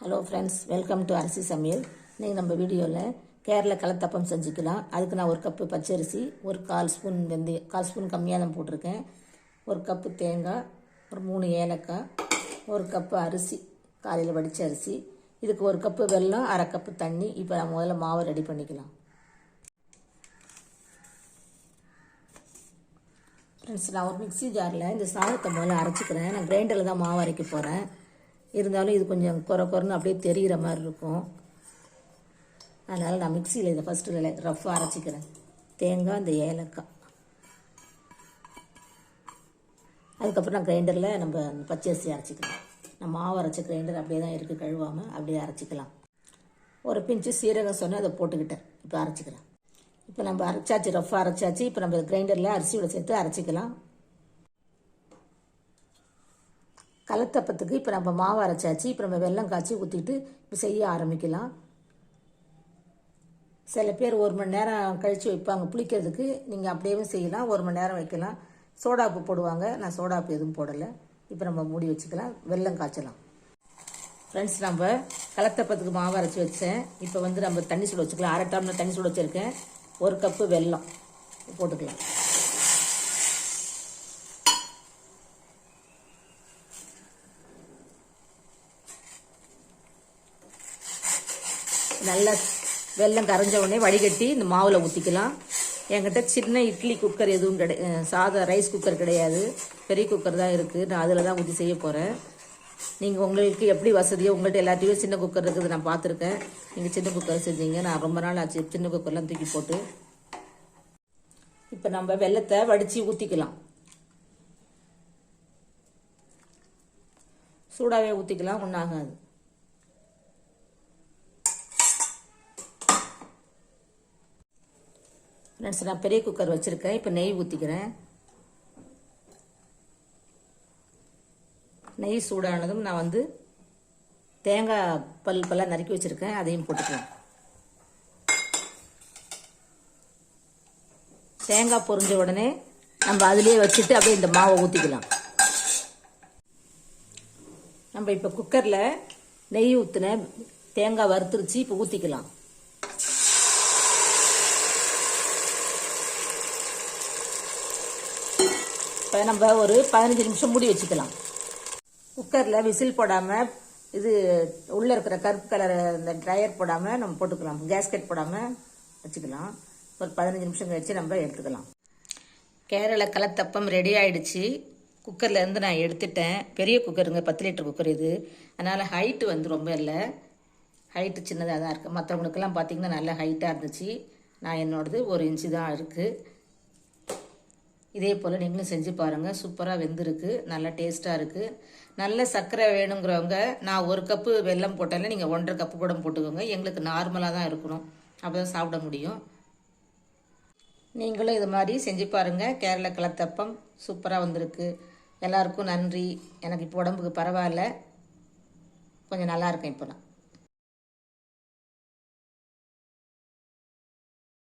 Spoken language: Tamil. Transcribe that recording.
ஹலோ ஃப்ரெண்ட்ஸ் வெல்கம் டு அரிசி சமையல் இன்றைக்கி நம்ம வீடியோவில் கேரள கலத்தப்பம் செஞ்சுக்கலாம். அதுக்கு நான் ஒரு கப்பு பச்சரிசி ஒரு கால் ஸ்பூன் வெந்தயம் கால் ஸ்பூன் கம்மியாக தான் போட்டிருக்கேன். ஒரு கப்பு தேங்காய் ஒரு மூணு ஏலக்காய் ஒரு கப்பு அரிசி காலையில் வடித்த அரிசி இதுக்கு ஒரு கப்பு வெல்லம் அரை கப்பு தண்ணி. இப்போ நான் முதல்ல மாவை ரெடி பண்ணிக்கலாம். ஃப்ரெண்ட்ஸ் நான் ஒரு மிக்ஸி ஜாரில் இந்த சாதத்தை முதல்ல அரைச்சிக்கிறேன். நான் கிரைண்டரில் தான் மாவு அரைக்க போகிறேன் இருந்தாலும் இது கொஞ்சம் குறை குறைன்னு அப்படியே தெரிகிற மாதிரி இருக்கும். அதனால் நான் மிக்சியில் இதை ஃபஸ்ட்டு ரஃப்பாக அரைச்சிக்கிறேன். தேங்காய் இந்த ஏலக்காய். அதுக்கப்புறம் நான் கிரைண்டரில் நம்ம அந்த பச்சரிசி அரைச்சிக்கலாம். நம்ம மாவு அரைச்ச கிரைண்டர் அப்படியே தான் இருக்குது கழுவாமல் அப்படியே அரைச்சிக்கலாம். ஒரு பிஞ்சு சீரகம் சொன்னால் அதை போட்டுக்கிட்டேன். இப்போ அரைச்சிக்கிறேன். இப்போ நம்ம அரைச்சாச்சு ரஃப்பாக அரைச்சாச்சு. இப்போ நம்ம கிரைண்டரில் அரிசியோட சேர்த்து அரைச்சிக்கலாம். கலத்தப்பத்துக்கு இப்போ நம்ம மாவு அரைச்சாச்சு இப்போ நம்ம வெல்லம் காய்ச்சி ஊற்றிட்டு இப்போ செய்ய ஆரம்பிக்கலாம். சில பேர் ஒரு மணி நேரம் கழித்து வைப்பாங்க புளிக்கிறதுக்கு. நீங்கள் அப்படியேவும் செய்யலாம் ஒரு மணி நேரம் வைக்கலாம். சோடாப்பு போடுவாங்க நான் சோடாப்பு எதுவும் போடலை. இப்போ நம்ம மூடி வச்சுக்கலாம் வெல்லம் காய்ச்சலாம். ஃப்ரெண்ட்ஸ் நம்ம கலத்தப்பத்துக்கு மாவு அரைச்சி வச்சேன். இப்போ வந்து நம்ம தண்ணி சுட வச்சுக்கலாம். அரை டம்ளர் தண்ணி சுட வச்சுருக்கேன். ஒரு கப்பு வெல்லம் போட்டுக்கலாம். நல்லா வெல்லம் கரைஞ்ச உடனே வடிகட்டி இந்த மாவில் ஊற்றிக்கலாம் என்கிட்ட சின்ன இட்லி குக்கர் எதுவும் கிடை சாதா ரைஸ் குக்கர் கிடையாது. பெரிய குக்கர் தான் இருக்குது நான் அதில் தான் ஊற்றி செய்ய போகிறேன் நீங்கள் உங்களுக்கு எப்படி வசதியோ உங்கள்கிட்ட எல்லாத்தையும் சின்ன குக்கர் இருக்குது. நான் பார்த்துருக்கேன். நீங்கள் சின்ன குக்கர் செஞ்சீங்க. நான் ரொம்ப நாள் ஆச்சு சின்ன குக்கர்லாம் தூக்கி போட்டு. இப்போ நம்ம வெள்ளத்தை வடித்து ஊற்றிக்கலாம் சூடாகவே ஊற்றிக்கலாம் ஒன்றாகாது ஃப்ரெண்ட்ஸ் நான் பெரிய குக்கர் வச்சுருக்கேன். இப்போ நெய் ஊற்றிக்கிறேன் நெய் சூடானதும் நான் வந்து தேங்காய் பல் பல்லாக நறுக்கி வச்சுருக்கேன். அதையும் போட்டுக்கலாம். தேங்காய் பொறிஞ்ச உடனே நம்ம அதுலேயே வச்சுட்டு அப்படியே இந்த மாவை ஊற்றிக்கலாம் நம்ம இப்போ குக்கரில் நெய் ஊற்றின தேங்காய் வறுத்துருச்சு இப்போ ஊற்றிக்கலாம் இப்போ நம்ம ஒரு பதினஞ்சு நிமிஷம் மூடி வச்சுக்கலாம். குக்கரில் விசில் போடாமல் இது உள்ளே இருக்கிற கருப்பு கலர் இந்த ட்ரையர் போடாமல் நம்ம போட்டுக்கலாம். கேஸ்கெட் போடாமல் வச்சுக்கலாம். ஒரு பதினஞ்சு நிமிஷம் கழிச்சு நம்ம எடுத்துக்கலாம். கேரள கலத்தப்பம் ரெடி ஆயிடுச்சு. குக்கரில் இருந்து நான் எடுத்துட்டேன். பெரிய குக்கருங்க பத்து லிட்டர் குக்கர் இது. அதனால் ஹைட்டு வந்து ரொம்ப இல்லை. ஹைட்டு சின்னதாக தான் இருக்குது மற்றவங்களுக்கெல்லாம் பார்த்திங்கன்னா நல்ல ஹைட்டாக இருந்துச்சு. நான் என்னோடது ஒரு இன்ச்சு தான் இருக்குது இதே போல் நீங்களும் செஞ்சு பாருங்கள் சூப்பராக வெந்திருக்கு. நல்லா டேஸ்ட்டாக இருக்குது நல்ல சர்க்கரை வேணுங்கிறவங்க நான் ஒரு கப்பு வெல்லம் போட்டாலே நீங்கள் ஒன்றரை கப்பு கூட போட்டுக்கோங்க. எங்களுக்கு நார்மலாக தான் இருக்கணும். அப்போ தான் சாப்பிட முடியும். நீங்களும் இது மாதிரி செஞ்சு பாருங்கள் கேரள கலத்தப்பம் சூப்பராக வந்திருக்கு. எல்லாருக்கும் நன்றி. எனக்கு இப்போ உடம்புக்கு பரவாயில்ல. கொஞ்சம் நல்லா இருக்கேன் இப்போ நான்.